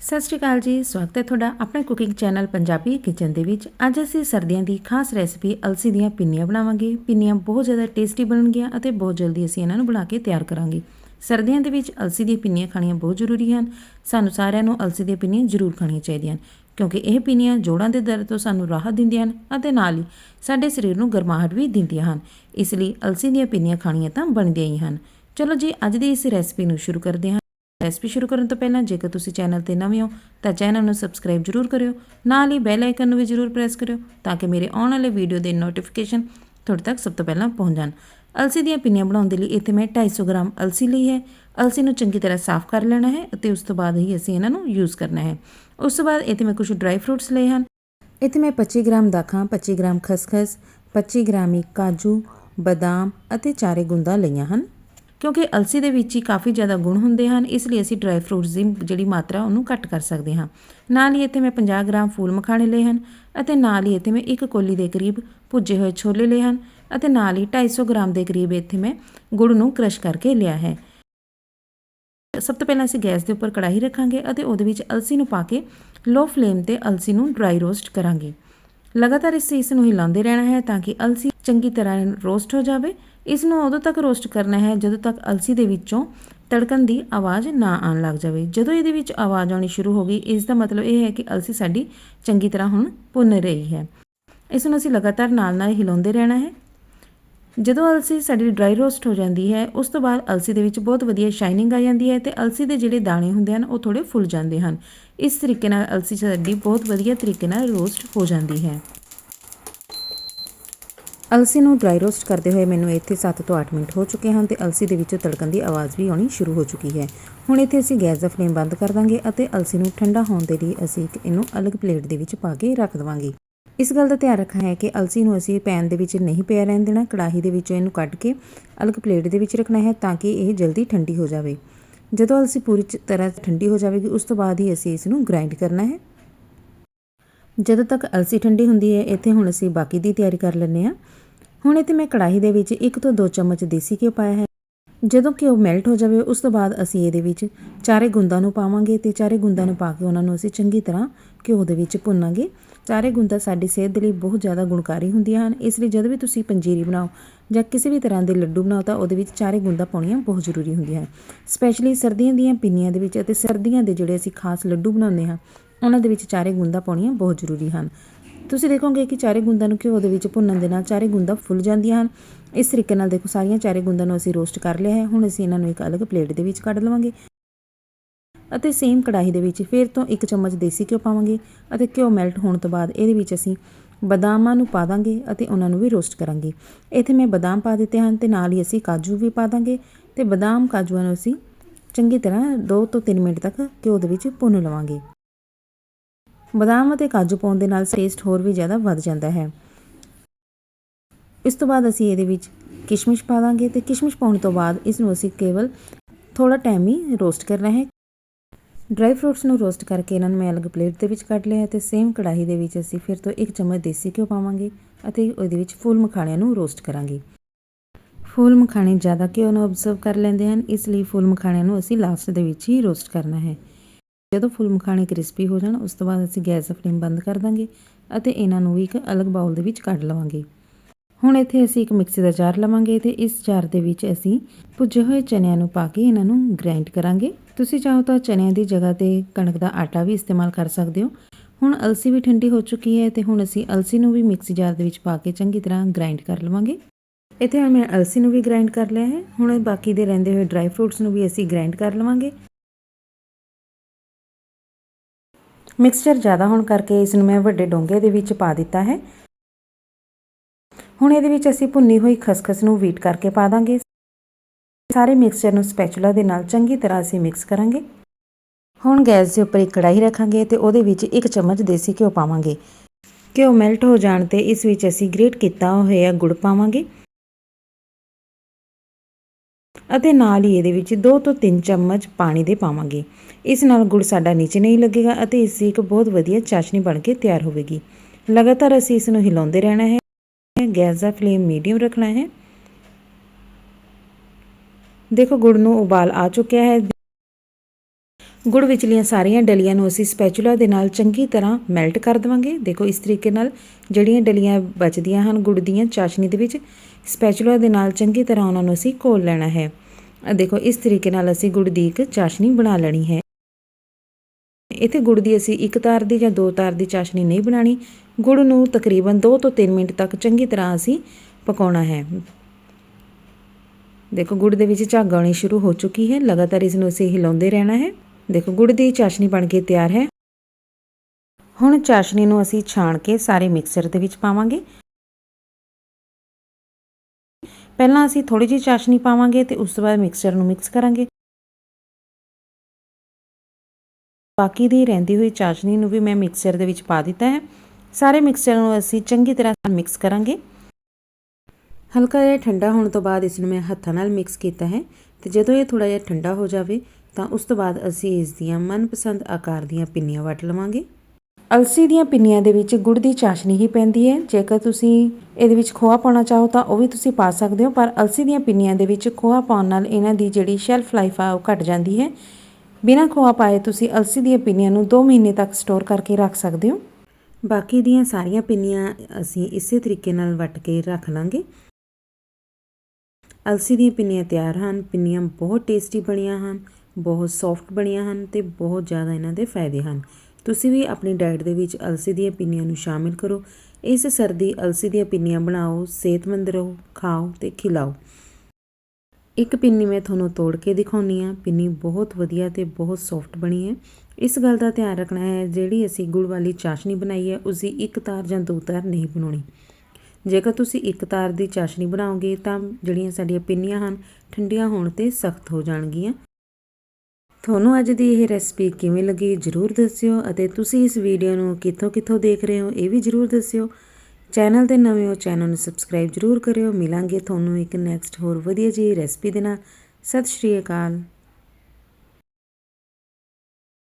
ਸਤਿ ਸ਼੍ਰੀ ਅਕਾਲ ਜੀ, ਸਵਾਗਤ ਹੈ ਤੁਹਾਡਾ ਆਪਣੇ ਕੁਕਿੰਗ ਚੈਨਲ ਪੰਜਾਬੀ ਕਿਚਨ ਦੇ ਵਿੱਚ। ਅੱਜ ਅਸੀਂ ਸਰਦੀਆਂ ਦੀ ਖਾਸ ਰੈਸਪੀ ਅਲਸੀ ਦੀਆਂ ਪਿੰਨੀਆਂ ਬਣਾਵਾਂਗੇ। ਪਿੰਨੀਆਂ ਬਹੁਤ ਜ਼ਿਆਦਾ ਟੇਸਟੀ ਬਣਨਗੀਆਂ ਅਤੇ ਬਹੁਤ ਜਲਦੀ ਅਸੀਂ ਇਹਨਾਂ ਨੂੰ ਬਣਾ ਕੇ ਤਿਆਰ ਕਰਾਂਗੇ। ਸਰਦੀਆਂ ਦੇ ਵਿੱਚ ਅਲਸੀ ਦੀਆਂ ਪਿੰਨੀਆਂ ਖਾਣੀਆਂ ਬਹੁਤ ਜ਼ਰੂਰੀ ਹਨ। ਸਾਨੂੰ ਸਾਰਿਆਂ ਨੂੰ ਅਲਸੀ ਦੀਆਂ ਪਿੰਨੀਆਂ ਜ਼ਰੂਰ ਖਾਣੀਆਂ ਚਾਹੀਦੀਆਂ ਹਨ, ਕਿਉਂਕਿ ਇਹ ਪਿੰਨੀਆਂ ਜੋੜਾਂ ਦੇ ਦਰਦ ਤੋਂ ਸਾਨੂੰ ਰਾਹਤ ਦਿੰਦੀਆਂ ਹਨ ਅਤੇ ਨਾਲ ਹੀ ਸਾਡੇ ਸਰੀਰ ਨੂੰ ਗਰਮਾਹਟ ਵੀ ਦਿੰਦੀਆਂ ਹਨ। ਇਸ ਲਈ ਅਲਸੀ ਦੀਆਂ ਪਿੰਨੀਆਂ ਖਾਣੀਆਂ ਤਾਂ ਬਣਦੀਆਂ ਹੀ ਹਨ। ਚਲੋ ਜੀ, ਅੱਜ ਦੀ ਇਸ ਰੈਸਪੀ ਨੂੰ ਸ਼ੁਰੂ ਕਰਦੇ ਹਾਂ। ਰੈਸਪੀ ਸ਼ੁਰੂ ਕਰਨ ਤੋਂ ਪਹਿਲਾਂ ਜੇਕਰ ਤੁਸੀਂ ਚੈਨਲ ਤੇ ਨਵੇਂ ਹੋ, ਤਾਂ ਚੈਨਲ ਨੂੰ ਸਬਸਕ੍ਰਾਈਬ ਜ਼ਰੂਰ ਕਰਿਓ। ਨਾਲ ਹੀ ਬੈਲ ਆਈਕਨ ਨੂੰ ਵੀ ਜ਼ਰੂਰ ਪ੍ਰੈਸ ਕਰਿਓ ਤਾਂ ਕਿ ਮੇਰੇ ਆਉਣ ਵਾਲੇ ਵੀਡੀਓ ਦੇ ਨੋਟੀਫਿਕੇਸ਼ਨ ਤੁਹਾਡੇ ਤੱਕ ਸਭ ਤੋਂ ਪਹਿਲਾਂ ਪਹੁੰਚ ਜਾਣ। ਅਲਸੀ ਦੀਆਂ ਪਿੰਨੀਆਂ ਬਣਾਉਣ ਦੇ ਲਈ ਇੱਥੇ ਮੈਂ 250 ਗ੍ਰਾਮ ਅਲਸੀ ਲਈ ਹੈ। ਅਲਸੀ ਨੂੰ ਚੰਗੀ ਤਰ੍ਹਾਂ ਸਾਫ਼ ਕਰ ਲੈਣਾ ਹੈ ਅਤੇ ਉਸ ਤੋਂ ਬਾਅਦ ਹੀ ਅਸੀਂ ਇਹਨਾਂ ਨੂੰ ਯੂਜ਼ ਕਰਨਾ ਹੈ। ਉਸ ਤੋਂ ਬਾਅਦ ਇੱਥੇ ਮੈਂ ਕੁਝ ਡਰਾਈ ਫਰੂਟਸ ਲਏ ਹਨ। ਇੱਥੇ ਮੈਂ 25 ਗ੍ਰਾਮ ਦਾਖਾਂ 25 ਗ੍ਰਾਮ ਖਸਖਸ 25 ਗ੍ਰਾਮ ਕਾਜੂ, ਬਦਾਮ ਅਤੇ ਚਾਰੇ ਗੁੰਦਾ ਲਈਆਂ ਹਨ। ਕਿਉਂਕਿ ਅਲਸੀ ਦੇ ਵਿੱਚ ਹੀ ਕਾਫੀ ਜ਼ਿਆਦਾ ਗੁਣ ਹੁੰਦੇ ਹਨ, ਇਸ ਲਈ ਅਸੀਂ ਡਰਾਈ ਫਰੂਟਸ ਦੀ ਜਿਹੜੀ ਮਾਤਰਾ ਉਹਨੂੰ ਘੱਟ ਕਰ ਸਕਦੇ ਹਾਂ। ਨਾਲ ਹੀ ਇੱਥੇ ਮੈਂ 50 ਗ੍ਰਾਮ ਫੂਲ ਮਖਾਣੇ ਲਏ ਹਨ ਅਤੇ ਨਾਲ ਹੀ ਇੱਥੇ ਮੈਂ ਇੱਕ ਕੋਲੀ ਦੇ ਕਰੀਬ ਭੁੱਜੇ ਹੋਏ ਛੋਲੇ ਲਏ ਹਨ ਅਤੇ ਨਾਲ ਹੀ 250 ਗ੍ਰਾਮ ਦੇ ਕਰੀਬ ਇੱਥੇ ਮੈਂ ਗੁੜ ਨੂੰ ਕ੍ਰਸ਼ ਕਰਕੇ ਲਿਆ ਹੈ। ਸਭ ਤੋਂ ਪਹਿਲਾਂ ਅਸੀਂ ਗੈਸ ਦੇ ਉੱਪਰ ਕੜਾਹੀ ਰੱਖਾਂਗੇ ਅਤੇ ਉਹਦੇ ਵਿੱਚ ਅਲਸੀ ਨੂੰ ਪਾ ਕੇ ਲੋ ਫਲੇਮ ਤੇ ਅਲਸੀ ਨੂੰ ਡਰਾਈ ਰੋਸਟ ਕਰਾਂਗੇ। ਲਗਾਤਾਰ ਇਸ ਇਸ ਨੂੰ ਹਿਲਾਉਂਦੇ ਰਹਿਣਾ ਹੈ ਤਾਂ ਕਿ ਅਲਸੀ ਚੰਗੀ ਤਰ੍ਹਾਂ ਰੋਸਟ ਹੋ ਜਾਵੇ ਇਸ ਨੂੰ ਉਦੋਂ ਤੱਕ ਰੋਸਟ ਕਰਨਾ ਹੈ ਜਦੋਂ ਤੱਕ ਅਲਸੀ ਦੇ ਵਿੱਚੋਂ ਤੜਕਣ ਦੀ ਆਵਾਜ਼ ਨਾ ਆਉਣ ਲੱਗ ਜਾਵੇ। ਜਦੋਂ ਇਹਦੇ ਵਿੱਚ ਆਵਾਜ਼ ਆਉਣੀ ਸ਼ੁਰੂ ਹੋ ਗਈ, ਇਸ ਦਾ ਮਤਲਬ ਇਹ ਹੈ ਕਿ ਅਲਸੀ ਸਾਡੀ ਚੰਗੀ ਤਰ੍ਹਾਂ ਹੁਣ ਭੁੰਨ ਰਹੀ ਹੈ। ਇਸ ਨੂੰ ਅਸੀਂ ਲਗਾਤਾਰ ਨਾਲ ਨਾਲ ਹਿਲਾਉਂਦੇ ਰਹਿਣਾ ਹੈ। ਜਦੋਂ ਅਲਸੀ ਸਾਡੀ ਡਰਾਈ ਰੋਸਟ ਹੋ ਜਾਂਦੀ ਹੈ, ਉਸ ਤੋਂ ਬਾਅਦ ਅਲਸੀ ਦੇ ਵਿੱਚ ਬਹੁਤ ਵਧੀਆ ਸ਼ਾਈਨਿੰਗ ਆ ਜਾਂਦੀ ਹੈ ਤੇ ਅਲਸੀ ਦੇ ਜਿਹੜੇ ਦਾਣੇ ਹੁੰਦੇ ਹਨ, ਉਹ ਥੋੜੇ ਫੁੱਲ ਜਾਂਦੇ ਹਨ। ਇਸ ਤਰੀਕੇ ਨਾਲ ਅਲਸੀ ਸਾਡੀ ਬਹੁਤ ਵਧੀਆ ਤਰੀਕੇ ਨਾਲ ਰੋਸਟ ਹੋ ਜਾਂਦੀ ਹੈ। ਅਲਸੀ ਨੂੰ ਡਰਾਈ ਰੋਸਟ ਕਰਦੇ ਹੋਏ ਮੈਨੂੰ ਇੱਥੇ 7 ਤੋਂ 8 ਮਿੰਟ ਹੋ ਚੁੱਕੇ ਹਨ ਤੇ ਅਲਸੀ ਦੇ ਵਿੱਚੋਂ ਤੜਕਣ ਦੀ ਆਵਾਜ਼ ਵੀ ਆਉਣੀ ਸ਼ੁਰੂ ਹੋ ਚੁੱਕੀ ਹੈ। ਹੁਣ ਇੱਥੇ ਅਸੀਂ ਗੈਸ ਦਾ ਫਲੇਮ ਬੰਦ ਕਰ ਦਾਂਗੇ ਅਤੇ ਅਲਸੀ ਨੂੰ ਠੰਡਾ ਹੋਣ ਦੇ ਲਈ ਅਸੀਂ ਇੱਕ ਇਹਨੂੰ ਅਲੱਗ ਪਲੇਟ ਦੇ ਵਿੱਚ ਪਾ ਕੇ ਰੱਖ ਦਵਾਂਗੇ। ਇਸ ਗੱਲ ਦਾ ਧਿਆਨ ਰੱਖਣਾ ਹੈ ਕਿ ਅਲਸੀ ਨੂੰ ਅਸੀਂ ਪੈਨ ਦੇ ਵਿੱਚ ਨਹੀਂ ਪਿਆ ਰਹਿਣ ਦੇਣਾ, ਕੜਾਹੀ ਦੇ ਵਿੱਚੋਂ ਇਹਨੂੰ ਕੱਢ ਕੇ ਅਲੱਗ ਪਲੇਟ ਦੇ ਵਿੱਚ ਰੱਖਣਾ ਹੈ ਤਾਂ ਕਿ ਇਹ ਜਲਦੀ ਠੰਡੀ ਹੋ ਜਾਵੇ। ਜਦੋਂ ਅਲਸੀ ਪੂਰੀ ਤਰ੍ਹਾਂ ਠੰਡੀ ਹੋ ਜਾਵੇਗੀ, ਉਸ ਤੋਂ ਬਾਅਦ ਹੀ ਅਸੀਂ ਇਸ ਨੂੰ ਗ੍ਰਾਈਂਡ ਕਰਨਾ ਹੈ। ਜਦੋਂ ਤੱਕ ਅਲਸੀ ਠੰਡੀ ਹੁੰਦੀ ਹੈ, ਇੱਥੇ ਹੁਣ ਅਸੀਂ ਬਾਕੀ ਦੀ ਤਿਆਰੀ ਕਰ ਲੈਂਦੇ ਹਾਂ। ਹੁਣ ਇੱਥੇ ਮੈਂ ਕੜਾਹੀ ਦੇ ਵਿੱਚ 1 ਤੋਂ 2 ਚਮਚ ਦੇਸੀ ਘਿਓ ਪਾਇਆ ਹੈ। ਜਦੋਂ ਘਿਓ ਮੈਲਟ ਹੋ ਜਾਵੇ, ਉਸ ਤੋਂ ਬਾਅਦ ਅਸੀਂ ਇਹਦੇ ਵਿੱਚ ਚਾਰੇ ਗੁੰਦਾਂ ਨੂੰ ਪਾਵਾਂਗੇ ਤੇ ਚਾਰੇ ਗੁੰਦਾਂ ਨੂੰ ਪਾ ਕੇ ਉਹਨਾਂ ਨੂੰ ਅਸੀਂ ਚੰਗੀ ਤਰ੍ਹਾਂ ਘਿਓ ਦੇ ਵਿੱਚ ਭੁੰਨਾਂਗੇ। ਚਾਰੇ ਗੁੰਦਾਂ ਸਾਡੀ ਸਿਹਤ ਦੇ ਲਈ ਬਹੁਤ ਜ਼ਿਆਦਾ ਗੁਣਕਾਰੀ ਹੁੰਦੀਆਂ ਹਨ। ਇਸ ਲਈ ਜਦ ਵੀ ਤੁਸੀਂ ਪੰਜੀਰੀ ਬਣਾਓ ਜਾਂ ਕਿਸੇ ਵੀ ਤਰ੍ਹਾਂ ਦੇ ਲੱਡੂ ਬਣਾਓ, ਤਾਂ ਉਹਦੇ ਵਿੱਚ ਚਾਰੇ ਗੁੰਦਾਂ ਪਾਉਣੀਆਂ ਬਹੁਤ ਜ਼ਰੂਰੀ ਹੁੰਦੀਆਂ ਹਨ। ਸਪੈਸ਼ਲੀ ਸਰਦੀਆਂ ਦੀਆਂ ਪਿੰਨੀਆਂ ਦੇ ਵਿੱਚ ਅਤੇ ਸਰਦੀਆਂ ਦੇ ਜਿਹੜੇ ਅਸੀਂ ਖਾਸ ਲੱਡੂ ਬਣਾਉਂਦੇ ਹਾਂ ਉਹਨਾਂ ਦੇ ਵਿੱਚ ਚਾਰੇ ਗੁੰਦਾਂ ਪਾਉਣੀਆਂ ਬਹੁਤ ਜ਼ਰੂਰੀ ਹਨ। ਤੁਸੀਂ ਦੇਖੋਗੇ ਕਿ ਚਾਰੇ ਗੁੰਦਾਂ ਨੂੰ ਘਿਓ ਦੇ ਵਿੱਚ ਭੁੰਨਣ ਦੇ ਨਾਲ ਚਾਰੇ ਗੁੰਦਾਂ ਫੁੱਲ ਜਾਂਦੀਆਂ ਹਨ। ਇਸ ਤਰੀਕੇ ਨਾਲ ਦੇਖੋ ਸਾਰੀਆਂ ਚਾਰੇ ਗੁੰਦਾਂ ਨੂੰ ਅਸੀਂ ਰੋਸਟ ਕਰ ਲਿਆ ਹੈ। ਹੁਣ ਅਸੀਂ ਇਹਨਾਂ ਨੂੰ ਇੱਕ ਅਲੱਗ ਪਲੇਟ ਦੇ ਵਿੱਚ ਕੱਢ ਲਵਾਂਗੇ। ਅਤੇ ਸੇਮ ਕੜਾਹੀ ਦੇ ਵਿੱਚ ਫਿਰ ਤੋਂ ਇੱਕ ਚਮਚ ਦੇਸੀ ਘਿਓ ਪਾਵਾਂਗੇ ਅਤੇ ਘਿਓ ਮੈਲਟ ਹੋਣ ਤੋਂ ਬਾਅਦ ਇਹਦੇ ਵਿੱਚ ਅਸੀਂ ਬਦਾਮਾਂ ਨੂੰ ਪਾ ਦਾਂਗੇ ਅਤੇ ਉਹਨਾਂ ਨੂੰ ਵੀ ਰੋਸਟ ਕਰਾਂਗੇ। ਇੱਥੇ ਮੈਂ ਬਦਾਮ ਪਾ ਦਿੱਤੇ ਹਨ ਤੇ ਨਾਲ ਹੀ ਅਸੀਂ ਕਾਜੂ ਵੀ ਪਾ ਦਾਂਗੇ ਤੇ ਬਦਾਮ ਕਾਜੂਆਂ ਨੂੰ ਅਸੀਂ ਚੰਗੀ ਤਰ੍ਹਾਂ 2 ਤੋਂ 3 ਮਿੰਟ ਤੱਕ ਘਿਓ ਦੇ ਵਿੱਚ ਭੁੰਨ ਲਵਾਂਗੇ। ਬਦਾਮ ਅਤੇ ਕਾਜੂ ਪਾਉਣ ਦੇ ਨਾਲ ਟੇਸਟ ਹੋਰ ਵੀ ਜ਼ਿਆਦਾ ਵੱਧ ਜਾਂਦਾ ਹੈ। ਇਸ ਤੋਂ ਬਾਅਦ ਅਸੀਂ ਇਹਦੇ ਵਿੱਚ ਕਿਸ਼ਮਿਸ਼ ਪਾ ਦਾਂਗੇ ਤੇ ਕਿਸ਼ਮਿਸ਼ ਪਾਉਣ ਤੋਂ ਬਾਅਦ ਇਸ ਨੂੰ ਅਸੀਂ ਕੇਵਲ ਥੋੜਾ ਟਾਈਮ ਹੀ ਰੋਸਟ ਕਰਨਾ ਹੈ। ਡਰਾਈ ਫਰੂਟਸ ਨੂੰ ਰੋਸਟ ਕਰਕੇ ਇਹਨਾਂ ਨੂੰ ਮੈਂ ਅਲੱਗ ਪਲੇਟ ਦੇ ਵਿੱਚ ਕੱਢ ਲਿਆ ਤੇ ਸੇਮ ਕੜਾਹੀ ਦੇ ਵਿੱਚ ਅਸੀਂ ਫਿਰ ਤੋਂ ਇੱਕ ਚਮਚ ਦੇਸੀ ਘਿਓ ਪਾਵਾਂਗੇ ਅਤੇ ਉਹਦੇ ਵਿੱਚ ਫੁੱਲ ਮਖਾਣਿਆਂ ਨੂੰ ਰੋਸਟ ਕਰਾਂਗੇ। ਫੁੱਲ ਮਖਾਣੇ ਜ਼ਿਆਦਾ ਘਿਓ ਨੂੰ ਅਬਜ਼ਰਵ ਕਰ ਲੈਂਦੇ ਹਨ, ਇਸ ਲਈ ਫੁੱਲ ਮਖਾਣਿਆਂ ਨੂੰ ਅਸੀਂ ਲਾਸਟ ਦੇ ਵਿੱਚ ਹੀ ਰੋਸਟ ਕਰਨਾ ਹੈ। ਜਦੋਂ ਫੁੱਲ ਮਖਾਣੇ ਕ੍ਰਿਸਪੀ ਹੋ ਜਾਣ, ਉਸ ਤੋਂ ਬਾਅਦ ਅਸੀਂ ਗੈਸ ਦਾ ਫਲੇਮ ਬੰਦ ਕਰ ਦਾਂਗੇ ਅਤੇ ਇਹਨਾਂ ਨੂੰ ਵੀ ਇੱਕ ਅਲੱਗ ਬਾਉਲ ਦੇ ਵਿੱਚ ਕੱਢ ਲਵਾਂਗੇ। ਹੁਣ ਇੱਥੇ ਅਸੀਂ ਇੱਕ ਮਿਕਸੀ ਦਾ ਜਾਰ ਲਵਾਂਗੇ ਤੇ ਇਸ ਜਾਰ ਦੇ ਵਿੱਚ ਅਸੀਂ ਭੁੱਜੇ ਹੋਏ ਚਨਿਆਂ ਨੂੰ ਪਾ ਕੇ ਇਹਨਾਂ ਨੂੰ ਗ੍ਰਾਈਂਡ ਕਰਾਂਗੇ। ਤੁਸੀਂ ਚਾਹੋ ਤਾਂ ਚਨਿਆਂ ਦੀ ਜਗ੍ਹਾ ਤੇ ਕਣਕ ਦਾ ਆਟਾ ਵੀ ਇਸਤੇਮਾਲ ਕਰ ਸਕਦੇ ਹੋ। ਹੁਣ ਅਲਸੀ ਵੀ ਠੰਡੀ ਹੋ ਚੁੱਕੀ ਹੈ ਤੇ ਹੁਣ ਅਸੀਂ ਅਲਸੀ ਨੂੰ ਵੀ ਮਿਕਸੀ ਜਾਰ ਦੇ ਵਿੱਚ ਪਾ ਕੇ ਚੰਗੀ ਤਰ੍ਹਾਂ ਗ੍ਰਾਈਂਡ ਕਰ ਲਵਾਂਗੇ। ਇੱਥੇ ਹੁਣ ਮੈਂ ਅਲਸੀ ਨੂੰ ਵੀ ਗ੍ਰਾਈਂਡ ਕਰ ਲਿਆ ਹੈ। ਹੁਣ ਬਾਕੀ ਦੇ ਰਹਿੰਦੇ ਹੋਏ ਡਰਾਈ ਫਰੂਟਸ ਨੂੰ ਵੀ ਅਸੀਂ ਗ੍ਰਾਈਂਡ ਕਰ ਲਵਾਂਗੇ। ਮਿਕਸਚਰ ਜ਼ਿਆਦਾ ਹੋਣ ਕਰਕੇ ਇਸ ਨੂੰ ਮੈਂ ਵੱਡੇ ਡੋਂਗੇ ਦੇ ਵਿੱਚ ਪਾ ਦਿੱਤਾ ਹੈ। ਹੁਣ ਇਹਦੇ ਵਿੱਚ ਅਸੀਂ ਭੁੰਨੀ ਹੋਈ ਖਸਖਸ ਨੂੰ ਵੀਟ ਕਰਕੇ ਪਾ ਦਾਂਗੇ। ਸਾਰੇ ਮਿਕਸਚਰ ਨੂੰ ਸਪੈਚੂਲਾ ਦੇ ਨਾਲ ਚੰਗੀ ਤਰ੍ਹਾਂ ਅਸੀਂ ਮਿਕਸ ਕਰਾਂਗੇ। ਹੁਣ ਗੈਸ ਦੇ ਉੱਪਰ ਇੱਕ ਕੜਾਹੀ ਰੱਖਾਂਗੇ ਤੇ ਉਹਦੇ ਵਿੱਚ ਇੱਕ ਚਮਚ ਦੇਸੀ ਘਿਓ ਪਾਵਾਂਗੇ। ਘਿਓ ਮੈਲਟ ਹੋ ਜਾਣ ਤੇ ਇਸ ਵਿੱਚ ਅਸੀਂ ਗ੍ਰੇਟ ਕੀਤਾ ਹੋਇਆ ਗੁੜ ਪਾਵਾਂਗੇ। ਅਤੇ ਨਾਲ ਹੀ ਇਹਦੇ ਵਿੱਚ 2 ਤੋਂ 3 ਚਮਚ ਪਾਣੀ ਦੇ ਪਾਵਾਂਗੇ। ਇਸ ਨਾਲ ਗੁੜ ਸਾਡਾ ਨੀਚੇ ਨਹੀਂ ਲੱਗੇਗਾ ਅਤੇ ਇਸ ਦੀ ਇੱਕ ਬਹੁਤ ਵਧੀਆ ਚਾਸ਼ਨੀ ਬਣ ਕੇ ਤਿਆਰ ਹੋਵੇਗੀ। ਲਗਾਤਾਰ ਅਸੀਂ ਇਸ ਨੂੰ ਹਿਲਾਉਂਦੇ ਰਹਿਣਾ ਹੈ। ਗੈਸ ਦਾ ਫਲੇਮ ਮੀਡੀਅਮ ਰੱਖਣਾ ਹੈ। ਦੇਖੋ ਗੁੜ ਨੂੰ ਉਬਾਲ ਆ ਚੁੱਕਿਆ ਹੈ। ਗੁੜ ਵਿਚਲੀਆਂ ਸਾਰੀਆਂ ਡਲੀਆਂ ਨੂੰ ਅਸੀਂ ਸਪੈਚੂਲਾ ਦੇ ਨਾਲ ਚੰਗੀ ਤਰ੍ਹਾਂ ਮੈਲਟ ਕਰ ਦੇਵਾਂਗੇ। ਦੇਖੋ ਇਸ ਤਰੀਕੇ ਨਾਲ ਜਿਹੜੀਆਂ ਡਲੀਆਂ ਬਚਦੀਆਂ ਹਨ ਗੁੜ ਦੀਆਂ ਚਾਸ਼ਨੀ ਦੇ ਵਿੱਚ ਸਪੈਚੂਲਾ ਦੇ ਨਾਲ ਚੰਗੀ ਤਰ੍ਹਾਂ ਉਹਨਾਂ ਨੂੰ ਅਸੀਂ ਘੋਲ ਲੈਣਾ ਹੈ। ਦੇਖੋ, ਇਸ ਤਰੀਕੇ ਨਾਲ ਅਸੀਂ ਗੁੜ ਦੀ ਇੱਕ ਚਾਸ਼ਨੀ ਬਣਾ ਲੈਣੀ ਹੈ। ਇੱਥੇ ਗੁੜ ਦੀ ਅਸੀਂ ਇੱਕ ਤਾਰ ਦੀ ਜਾਂ ਦੋ ਤਾਰ ਦੀ ਚਾਸ਼ਨੀ ਨਹੀਂ ਬਣਾਣੀ ਗੁੜ ਨੂੰ ਤਕਰੀਬਨ 2 ਤੋਂ 3 ਮਿੰਟ ਤੱਕ ਚੰਗੀ ਤਰ੍ਹਾਂ ਅਸੀਂ ਪਕਾਉਣਾ ਹੈ। ਦੇਖੋ, ਗੁੜ ਦੇ ਵਿੱਚ ਝੱਗ ਆਉਣੀ ਸ਼ੁਰੂ ਹੋ ਚੁੱਕੀ ਹੈ। ਲਗਾਤਾਰ ਇਸ ਨੂੰ ਅਸੀਂ ਹਿਲਾਉਂਦੇ ਰਹਿਣਾ ਹੈ। ਦੇਖੋ, ਗੁੜ ਦੀ ਚਾਸ਼ਨੀ ਬਣ ਕੇ ਤਿਆਰ ਹੈ। ਹੁਣ ਚਾਸ਼ਨੀ ਨੂੰ ਅਸੀਂ ਛਾਣ ਕੇ ਸਾਰੇ ਮਿਕਸਰ ਦੇ ਵਿੱਚ ਪਾਵਾਂਗੇ। ਪਹਿਲਾਂ ਅਸੀਂ ਥੋੜੀ ਜਿਹੀ ਚਾਸ਼ਨੀ ਪਾਵਾਂਗੇ ਤੇ ਉਸ ਤੋਂ ਬਾਅਦ ਮਿਕਸਚਰ ਨੂੰ ਮਿਕਸ ਕਰਾਂਗੇ। ਬਾਕੀ ਦੀ ਰਹਿੰਦੀ ਹੋਈ ਚਾਸ਼ਨੀ ਨੂੰ ਵੀ ਮੈਂ ਮਿਕਸਚਰ ਦੇ ਵਿੱਚ ਪਾ ਦਿੱਤਾ ਹੈ। ਸਾਰੇ ਮਿਕਸਚਰ ਨੂੰ ਅਸੀਂ ਚੰਗੀ ਤਰ੍ਹਾਂ ਮਿਕਸ ਕਰਾਂਗੇ। ਹਲਕਾ ਜਿਹਾ ਠੰਡਾ ਹੋਣ ਤੋਂ ਬਾਅਦ ਇਸ ਨੂੰ ਮੈਂ ਹੱਥਾਂ ਨਾਲ ਮਿਕਸ ਕੀਤਾ ਹੈ ਤੇ ਜਦੋਂ ਇਹ ਥੋੜਾ ਜਿਹਾ ਠੰਡਾ ਹੋ ਜਾਵੇ ਤਾਂ ਉਸ ਤੋਂ ਬਾਅਦ ਅਸੀਂ ਇਸ ਦੀਆਂ ਮਨਪਸੰਦ ਆਕਾਰ ਦੀਆਂ ਪਿੰਨੀਆਂ ਵੱਟ ਲਵਾਂਗੇ। ਅਲਸੀ ਦੀਆਂ ਪਿੰਨੀਆਂ ਦੇ ਵਿੱਚ ਗੁੜ ਦੀ ਚਾਸ਼ਨੀ ਹੀ ਪੈਂਦੀ ਹੈ। ਜੇਕਰ ਤੁਸੀਂ ਇਹਦੇ ਵਿੱਚ ਖੋਆ ਪਾਉਣਾ ਚਾਹੋ ਤਾਂ ਉਹ ਵੀ ਤੁਸੀਂ ਪਾ ਸਕਦੇ ਹੋ, ਪਰ ਅਲਸੀ ਦੀਆਂ ਪਿੰਨੀਆਂ ਦੇ ਵਿੱਚ ਖੋਆ ਪਾਉਣ ਨਾਲ ਇਹਨਾਂ ਦੀ ਜਿਹੜੀ ਸ਼ੈਲਫ ਲਾਈਫ ਆ ਉਹ ਘਟ ਜਾਂਦੀ ਹੈ। ਬਿਨਾਂ ਖੋਆ ਪਾਏ ਤੁਸੀਂ ਅਲਸੀ ਦੀਆਂ ਪਿੰਨੀਆਂ ਨੂੰ 2 ਮਹੀਨੇ ਤੱਕ ਸਟੋਰ ਕਰਕੇ ਰੱਖ ਸਕਦੇ ਹੋ। ਬਾਕੀ ਦੀਆਂ ਸਾਰੀਆਂ ਪਿੰਨੀਆਂ ਅਸੀਂ ਇਸੇ ਤਰੀਕੇ ਨਾਲ ਵੱਟ ਕੇ ਰੱਖ ਲਾਂਗੇ। ਅਲਸੀ ਦੀਆਂ ਪਿੰਨੀਆਂ ਤਿਆਰ ਹਨ, ਪਿੰਨੀਆਂ ਬਹੁਤ ਟੇਸਟੀ ਬਣੀਆਂ ਹਨ, ਬਹੁਤ ਸੌਫਟ ਬਣੀਆਂ ਹਨ ਤੇ ਬਹੁਤ ਜ਼ਿਆਦਾ ਇਹਨਾਂ ਦੇ ਫਾਇਦੇ ਹਨ। ਤੁਸੀਂ ਵੀ ਆਪਣੀ ਡਾਈਟ ਦੇ ਵਿੱਚ ਅਲਸੀ ਦੀਆਂ ਪਿੰਨੀਆਂ ਨੂੰ ਸ਼ਾਮਿਲ ਕਰੋ। ਇਸ ਸਰਦੀ ਅਲਸੀ ਦੀਆਂ ਪਿੰਨੀਆਂ ਬਣਾਓ, ਸਿਹਤਮੰਦ ਰਹੋ, ਖਾਓ ਤੇ ਖਿਲਾਓ। ਇੱਕ ਪਿੰਨੀ ਮੈਂ ਤੁਹਾਨੂੰ ਤੋੜ ਕੇ ਦਿਖਾਉਣੀ ਆ। ਪਿੰਨੀ ਬਹੁਤ ਵਧੀਆ ਤੇ ਬਹੁਤ ਸੌਫਟ ਬਣੀ ਹੈ। ਇਸ ਗੱਲ ਦਾ ਧਿਆਨ ਰੱਖਣਾ ਹੈ, ਜਿਹੜੀ ਅਸੀਂ ਗੁੜ ਵਾਲੀ ਚਾਸ਼ਨੀ ਬਣਾਈ ਹੈ ਉਸ ਦੀ ਇੱਕ ਤਾਰ ਜਾਂ ਦੋ ਤਾਰ ਨਹੀਂ ਬਣਾਉਣੀ। ਜੇਕਰ ਤੁਸੀਂ ਇੱਕ ਤਾਰ ਦੀ ਚਾਸ਼ਨੀ ਬਣਾਓਗੇ, ਤਾਂ ਜਿਹੜੀਆਂ ਸਾਡੀਆਂ ਪਿੰਨੀਆਂ ਹਨ, ਠੰਡੀਆਂ ਹੋਣ ਤੇ ਸਖਤ ਹੋ ਜਾਣਗੀਆਂ। ਤੁਹਾਨੂੰ ਅੱਜ ਦੀ ਇਹ ਰੈਸਪੀ ਕਿਵੇਂ ਲੱਗੀ ਜਰੂਰ ਦੱਸਿਓ ਅਤੇ ਤੁਸੀਂ ਇਸ ਵੀਡੀਓ ਨੂੰ ਕਿੱਥੋਂ ਕਿੱਥੋਂ ਦੇਖ ਰਹੇ ਹੋ ਇਹ ਵੀ ਜਰੂਰ ਦੱਸਿਓ। ਚੈਨਲ ਤੇ ਨਵੇਂ ਹੋ ਚੈਨਲ ਨੂੰ ਸਬਸਕ੍ਰਾਈਬ ਜਰੂਰ ਕਰਿਓ। ਮਿਲਾਂਗੇ ਤੁਹਾਨੂੰ ਇੱਕ ਨੈਕਸਟ ਹੋਰ ਵਧੀਆ ਜਿਹੀ ਰੈਸਪੀ ਦੇ ਨਾਲ। ਸਤਿ ਸ਼੍ਰੀ ਅਕਾਲ।